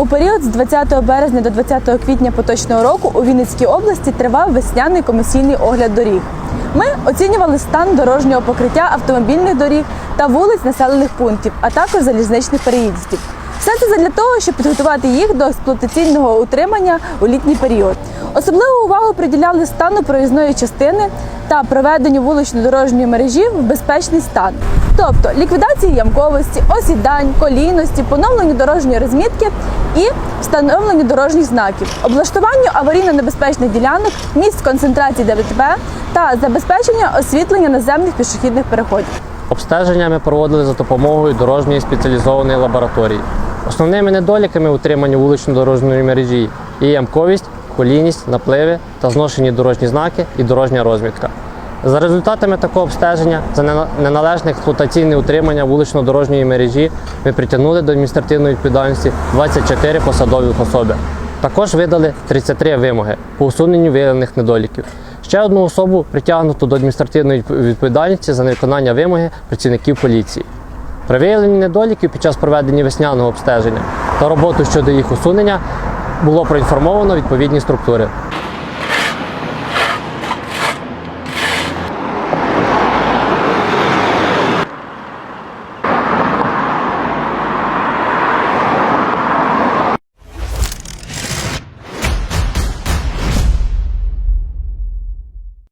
У період з 20 березня до 20 квітня поточного року у Вінницькій області тривав весняний комісійний огляд доріг. Ми оцінювали стан дорожнього покриття автомобільних доріг та вулиць населених пунктів, а також залізничних переїздів. Все це для того, щоб підготувати їх до експлуатаційного утримання у літній період. Особливу увагу приділяли стану проїзної частини та проведенню вулично-дорожньої мережі в безпечний стан, тобто ліквідації ямковості, осідань, колійності, поновленню дорожньої розмітки і встановленню дорожніх знаків, облаштуванню аварійно-небезпечних ділянок, місць концентрації ДВТБ та забезпечення освітлення наземних пішохідних переходів. Обстеження ми проводили за допомогою дорожньої спеціалізованої лабораторії. Основними недоліками утримання вулично-дорожньої мережі є ямковість, колійність, напливи та зношені дорожні знаки і дорожня розмітка. За результатами такого обстеження за неналежне експлуатаційне утримання вулично-дорожньої мережі ми притягнули до адміністративної відповідальності 24 посадових особи. Також видали 33 вимоги по усуненню виявлених недоліків. Ще одну особу притягнуто до адміністративної відповідальності за невиконання вимоги працівників поліції. При виявленні недоліків під час проведення весняного обстеження та роботу щодо їх усунення було проінформовано відповідні структури.